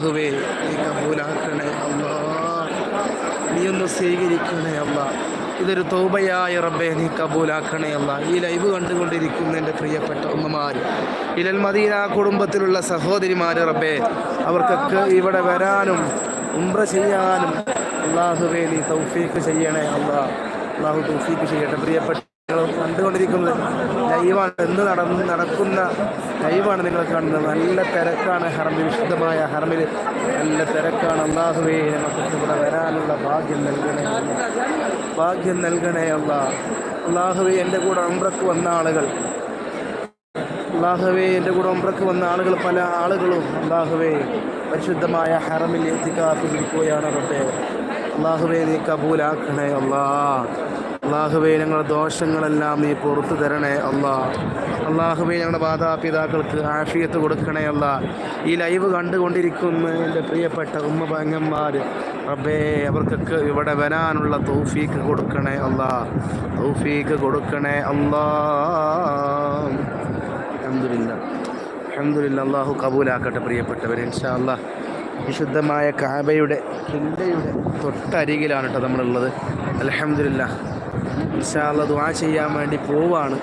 യേശുവേ നീ കബൂലാക്കണേ അല്ലാ നീ ഒന്ന് സ്വീകരിക്കണേ അല്ല ഇതൊരു തൗബയായ റബ്ബെ നീ കബൂലാക്കണേ അല്ല ഈ ലൈവ് കണ്ടുകൊണ്ടിരിക്കുന്ന എന്റെ പ്രിയപ്പെട്ട ഉമ്മമാർ ഇലൽ മദീന കുടുംബത്തിലുള്ള സഹോദരിമാർ റബ്ബെ അവർക്കൊക്കെ ഇവിടെ വരാനും ഉംറ ചെയ്യാനും അള്ളാഹുവേ നീ തൗഫീക്ക് ചെയ്യണേ അല്ല അള്ളാഹു തൗഫീക്ക് ചെയ്യട്ടെ. പ്രിയപ്പെട്ട കണ്ടുകൊണ്ടിരിക്കുന്നത് ലൈവാണ് എന്ത് നടന്ന് നടക്കുന്ന ലൈവാണ് നിങ്ങൾ കാണുന്നത്. നല്ല തിരക്കാണ് ഹറമിൽ വിശുദ്ധമായ ഹറമിൽ. നല്ല തിരക്കാണ്. അള്ളാഹുവേ നമുക്ക് ഇവിടെ വരാനുള്ള ഭാഗ്യം നൽകണേ ഭാഗ്യം നൽകണേ അല്ല അള്ളാഹുവേ എന്റെ കൂടെ അമ്രക്ക് വന്ന ആളുകൾ. അള്ളാഹുവേ എന്റെ കൂടെ ഉംറക്ക് വന്ന ആളുകൾ പല ആളുകളും. അള്ളാഹുവേ പരിശുദ്ധമായ ഹറമിൽ എത്തിക്കാത്തിരിക്കുകയാണ് റബ്ബേ. അള്ളാഹുവേ നീ കബൂലാക്കണേ അല്ലാ അള്ളാഹുവേ ഞങ്ങളുടെ ദോഷങ്ങളെല്ലാം നീ പുറത്തു തരണേ അള്ളാ. അള്ളാഹുബൈ ഞങ്ങളുടെ മാതാപിതാക്കൾക്ക് ആഫിയത്ത് കൊടുക്കണേ അല്ല ഈ ലൈവ് കണ്ടുകൊണ്ടിരിക്കുന്ന എന്റെ പ്രിയപ്പെട്ട ഉമ്മ പങ്ങന്മാർ റബ്ബേ അവർക്കൊക്കെ ഇവിടെ വരാനുള്ള തൗഫീക്ക് കൊടുക്കണേ അല്ല തൗഫീക്ക് കൊടുക്കണേ അല്ലാ അഹമ്മദില്ല അഹമ്മദില്ല അള്ളാഹു കബൂലാക്കട്ടെ പ്രിയപ്പെട്ടവർ ഇൻഷാ അല്ലാഹ് വിശുദ്ധമായ കാബയുടെ കില്ലയുടെ തൊട്ടരികിലാണ് കേട്ടോ നമ്മളുള്ളത്. അലഹമില്ല ഇൻഷാ ദ ചെയ്യാൻ വേണ്ടി പോവാണ്.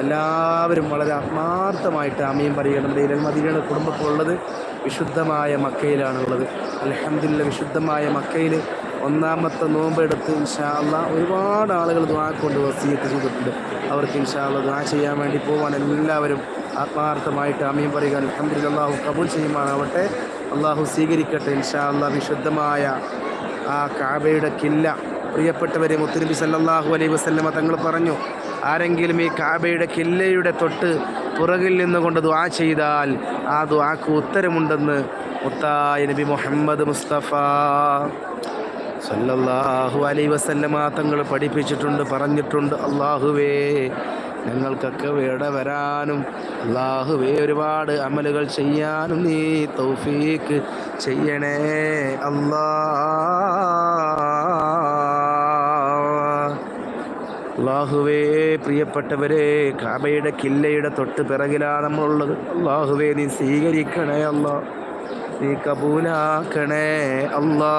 എല്ലാവരും വളരെ ആത്മാർത്ഥമായിട്ട് അമ്മയും പറയുക നമ്മുടെ ഇരൽ മദീനയുടെ കുടുംബത്തിലുള്ളത് വിശുദ്ധമായ മക്കയിലാണുള്ളത്. അലഹമില്ല വിശുദ്ധമായ മക്കയിൽ ഒന്നാമത്തെ നോമ്പെടുത്ത് ഇൻഷാല്ല ഒരുപാട് ആളുകൾ ദ്വാ കൊണ്ട് ചെയ്തിട്ടുണ്ട്. അവർക്ക് ഇൻഷാല്ല ദ്വാ ചെയ്യാൻ വേണ്ടി പോവാൻ എല്ലാവരും ആത്മാർത്ഥമായിട്ട് അമ്മയും പറയുക അലഹമ്മദില്ല അള്ളാഹു കബൂൽ ചെയ്യുമാറാവട്ടെ. അള്ളാഹു സ്വീകരിക്കട്ടെ ഇൻഷാല്ല വിശുദ്ധമായ ആ കാബയുടെ കില്ല. പ്രിയപ്പെട്ടവരെ മുത്തുനബി സല്ലാഹു അലൈഹി വസല്ലമ തങ്ങൾ പറഞ്ഞു ആരെങ്കിലും ഈ കാബയുടെ കില്ലയുടെ തൊട്ട് പുറകിൽ നിന്നുകൊണ്ട് ദ്വാ ചെയ്താൽ ആ ദ്വാക്ക് ഉത്തരമുണ്ടെന്ന് മുത്തായ നബി മുഹമ്മദ് മുസ്തഫ സല്ലല്ലാഹു അലൈ വസല്ലമ തങ്ങൾ പഠിപ്പിച്ചിട്ടുണ്ട് പറഞ്ഞിട്ടുണ്ട് അള്ളാഹുവേ ഞങ്ങൾക്കൊക്കെ ഇവിടെ വരാനും അള്ളാഹുവേ ഒരുപാട് അമലുകൾ ചെയ്യാനും നീ തൗഫീക്ക് ചെയ്യണേ അല്ലാ. അള്ളാഹുവേ പ്രിയപ്പെട്ടവരെ കാബയുടെ കില്ലയുടെ തൊട്ട് പിറകിലാണ് നമ്മളുള്ളത്. അള്ളാഹുവേ നീ സ്വീകരിക്കണേ അല്ലാ. നീ കബൂലാക്കണേ അല്ലാ.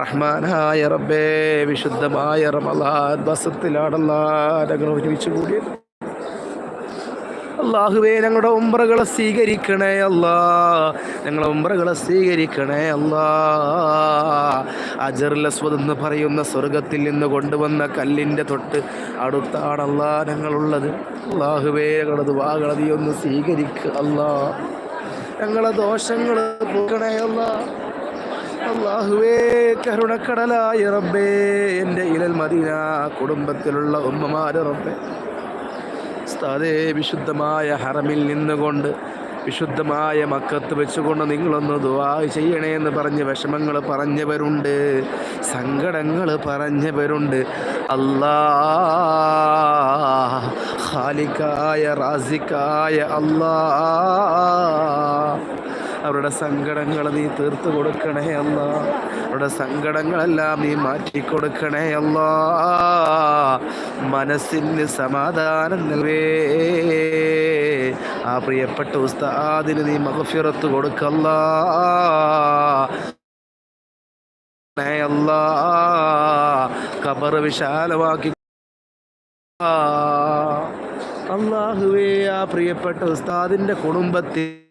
റഹ്മാനായ റബ്ബേ വിശുദ്ധമായ റമലാൻ ഞങ്ങൾ ഒരുമിച്ച് കൂടിയത്. അള്ളാഹുവേ ഞങ്ങളുടെ ഉംറകളെ സ്വീകരിക്കണേ അല്ലാ. ഞങ്ങളുടെ ഉംറകളെ സ്വീകരിക്കണേ അല്ലാ. അജർലസ്വദ് എന്ന് പറയുന്ന സ്വർഗത്തിൽ നിന്ന് കൊണ്ടുവന്ന കല്ലിന്റെ തൊട്ട് അടുത്താണല്ലാ ഞങ്ങളുള്ളത്. അള്ളാഹുവേ ഞങ്ങളത് വാകളതി ഒന്ന് സ്വീകരിക്കുക അല്ലാ. ഞങ്ങളെ ദോഷങ്ങൾ പോക്കണേ അല്ലാ. അള്ളാഹുവേ കരുണക്കടലായ റബ്ബേ എന്റെ ഇലൽ മദീന കുടുംബത്തിലുള്ള ഉമ്മമാര് റബ്ബേ. ഉസ്താദേ വിശുദ്ധമായ ഹറമിൽ നിന്നുകൊണ്ട് വിശുദ്ധമായ മക്കത്ത് വെച്ചുകൊണ്ട് നിങ്ങളൊന്ന് ദുവാ ചെയ്യണേ എന്ന് പറഞ്ഞ് വിഷമങ്ങൾ പറഞ്ഞവരുണ്ട് സങ്കടങ്ങൾ പറഞ്ഞവരുണ്ട്. അല്ലാ ഖാലിക്കായ റാസിക്കായ അല്ലാ അവരുടെ സങ്കടങ്ങൾ നീ തീർത്തു കൊടുക്കണേ അല്ല. അവരുടെ സങ്കടങ്ങളെല്ലാം നീ മാറ്റി കൊടുക്കണേ അല്ല. മനസ്സിന് സമാധാനം നൽകേ. ആ പ്രിയപ്പെട്ട ഉസ്താദിന് നീ മഹഫിറത്ത് കൊടുക്കല്ല. കബറ് വിശാലമാക്കി. അള്ളാഹുവേ ആ പ്രിയപ്പെട്ട ഉസ്താദിന്റെ കുടുംബത്തിൽ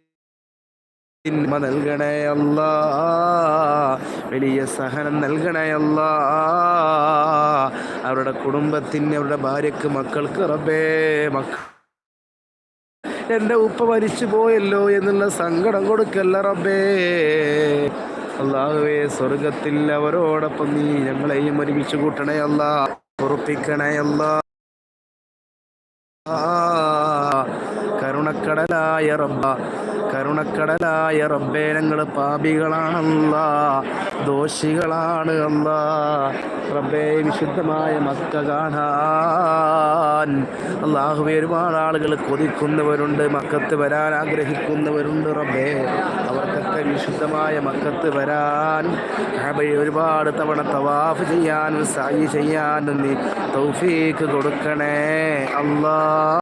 നന്മ നൽകണേ അല്ല വലിയ സഹനം നൽകണയല്ല. അവരുടെ കുടുംബത്തിന് അവരുടെ ഭാര്യക്ക് മക്കൾക്ക് റബ്ബേ മക്ക എന്റെ ഉപ്പ മരിച്ചു പോയല്ലോ എന്നുള്ള സങ്കടം കൊടുക്കല്ല റബ്ബേ. അല്ലാഹുവേ സ്വർഗത്തിൽ അവരോടൊപ്പം നീ ഞങ്ങളെയും ഒരുമിച്ച് കൂട്ടണയല്ല. ഉറപ്പിക്കണയല്ല. കരുണക്കടലായ റബ്ബ. കരുണക്കടലായ റബ്ബേ ഞങ്ങൾ പാപികളാണല്ല ദോഷികളാണ് അല്ല. റബ്ബേ വിശുദ്ധമായ മക്ക കാണാൻ. അള്ളാഹുവെ ഒരുപാട് ആളുകൾ കൊതിക്കുന്നവരുണ്ട് മക്കത്ത് വരാൻ ആഗ്രഹിക്കുന്നവരുണ്ട് റബ്ബേ. അവർക്കൊക്കെ വിശുദ്ധമായ മക്കത്ത് വരാൻ ഒരുപാട് തവണ തവാഫ് ചെയ്യാനും സായി ചെയ്യാനും നീ തൗഫീക്ക് കൊടുക്കണേ അല്ലാ.